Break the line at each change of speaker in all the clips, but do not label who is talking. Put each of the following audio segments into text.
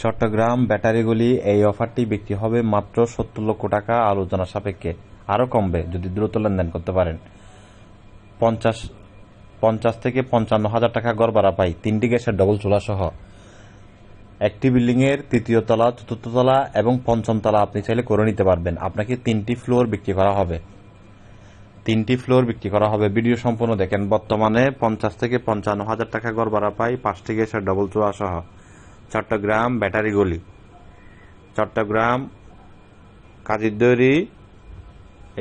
চট্টগ্রাম ব্যাটারিগুলি এই অফারটি বিক্রি হবে মাত্র সত্তর লক্ষ টাকা আলোচনা সাপেক্ষে। আরও কমবে যদি দ্রুত লেনদেন করতে পারেন। পঞ্চাশ পঞ্চাশ থেকে পঞ্চান্ন হাজার টাকা গড় ভাড়া পাই তিনটি গ্যাসের ডবল চুলা সহ। একটি বিল্ডিংয়ের তৃতীয় তলা, চতুর্থ তলা এবং পঞ্চম তলা আপনি চাইলে করে নিতে পারবেন। আপনাকে তিনটি ফ্লোর বিক্রি করা হবে। তিনটি ফ্লোর বিক্রি করা হবে। ভিডিও সম্পূর্ণ দেখেন। বর্তমানে পঞ্চাশ থেকে পঞ্চান্ন হাজার টাকা গড় ভাড়া পাই পাঁচটি গ্যাসের ডবল চুলা সহ। চট্টগ্রাম ব্যাটারি গলি। চট্টগ্রাম কাজিরদৈরি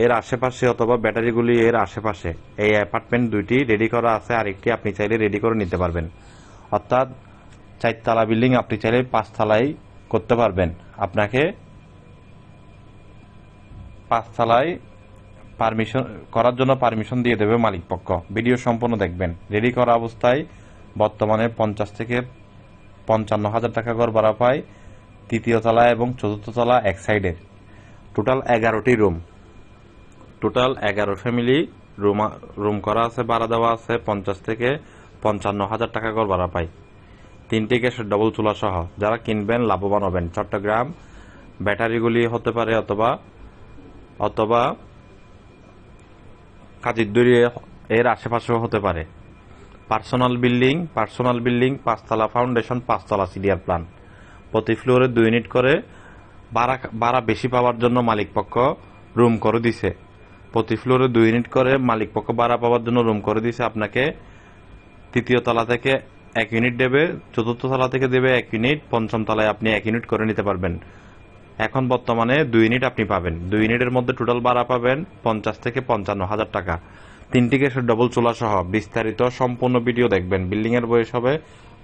এর আশেপাশে অথবা ব্যাটারিগুলি এর আশেপাশে। এই অ্যাপার্টমেন্ট দুইটি রেডি করা আছে, আরেকটি আপনি চাইলে রেডি করে নিতে পারবেন। অর্থাৎ চারতলা বিল্ডিং আপনি চাইলে পাঁচতলায় করতে পারবেন। আপনাকে পাঁচতলায় পারমিশন করার জন্য পারমিশন দিয়ে দেবে মালিক পক্ষ ভিডিও সম্পূর্ণ দেখবেন। রেডি করা অবস্থায় বর্তমানে পঞ্চাশ থেকে পঞ্চান্ন হাজার টাকা ঘর ভাড়া পায় তৃতীয় তলা এবং চতুর্থ তলা এক সাইডে। টোটাল এগারোটি রুম টোটাল এগারো ফ্যামিলি রুম রুম করা আছে, ভাড়া দেওয়া আছে পঞ্চাশ থেকে পঞ্চান্ন হাজার টাকা করে ভাড়া পাই তিনটি গ্যাসের ডবল চুলা সহ। যারা কিনবেন, লাভবান হবেন। চট্টগ্রাম ব্যাটারিগুলি হতে পারে অথবা অথবা কাজিরদুরি এর আশেপাশেও হতে পারে। পার্সোনাল বিল্ডিং পার্সোনাল বিল্ডিং, পাঁচতলা ফাউন্ডেশন, পাঁচতলা সিডিআর প্ল্যান। প্রতি ফ্লোরে দুই ইউনিট করে ভাড়া ভাড়া বেশি পাওয়ার জন্য মালিক পক্ষ রুম করে দিছে। প্রতি ফ্লোরে দুই ইউনিট করে মালিক পক্ষ ভাড়া পাওয়ার জন্য রুম করে দিছে। আপনাকে তৃতীয় তলা থেকে এক ইউনিট দেবে, চতুর্থ তলা থেকে দেবে এক ইউনিট, পঞ্চম তলায় আপনি এক ইউনিট করে নিতে পারবেন। এখন বর্তমানে দুই ইউনিট আপনি পাবেন। দুই ইউনিটের মধ্যে টোটাল ভাড়া পাবেন পঞ্চাশ থেকে পঞ্চান্ন হাজার টাকা। তিনটি গ্যাসের ডবল চুলা সহ বিস্তারিত সম্পূর্ণ ভিডিও দেখবেন। বিল্ডিং এর বয়স হবে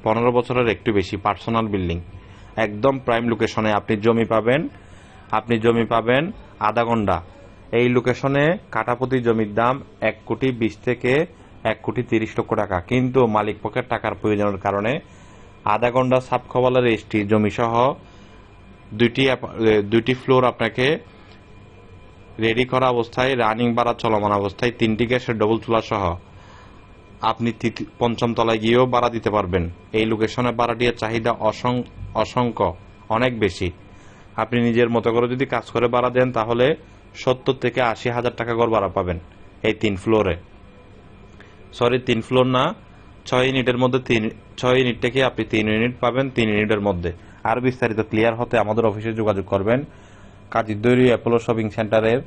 পনেরো বছরের একটু বেশি পার্সোনাল বিল্ডিং একদম প্রাইম লোকেশনে আপনি জমি পাবেন, আপনি জমি পাবেন আধা ঘণ্টা এই লোকেশনে কাটাপতি জমির দাম এক কোটি বিশ থেকে এক কোটি তিরিশ লক্ষ টাকা। কিন্তু মালিক পক্ষের টাকার প্রয়োজনের কারণে আধা ঘণ্টা সাব খবলের এসটি জমি সহ দুইটি দুইটি ফ্লোর আপনাকে রেডি করা অবস্থায়, রানিং বাড়া চলমান অবস্থায় তিনটি গ্যাসের ডবল চুলা সহ। আপনি পঞ্চম তলায় গিয়েও বাড়া দিতে পারবেন। এই লোকেশনে ভাড়াটির চাহিদা অসং- অসংখ্য, অনেক বেশি। আপনি নিজের মতো করে যদি কাজ করে বাড়া দেন, তাহলে সত্তর থেকে আশি হাজার টাকা করে ভাড়া পাবেন এই তিন ফ্লোরে। সরি, তিন ফ্লোর না, ছয় ইউনিটের মধ্যে তিন, ছয় ইউনিট থেকে আপনি তিন ইউনিট পাবেন, তিন ইউনিটের মধ্যে। আর বিস্তারিত ক্লিয়ার হতে আমাদের অফিসে যোগাযোগ করবেন কাজিদৈরি অ্যাপোলো শপিং সেন্টারের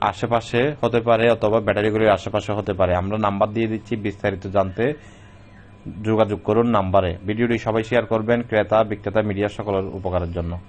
আশেপাশে হতে পারে অথবা ব্যাটারিগুলির আশেপাশে হতে পারে। আমরা নাম্বার দিয়ে দিচ্ছি বিস্তারিত জানতে। যোগাযোগ করুন নাম্বারে। ভিডিওটি সবাই শেয়ার করবেন ক্রেতা, বিক্রেতা মিডিয়া সকলের উপকারের জন্য।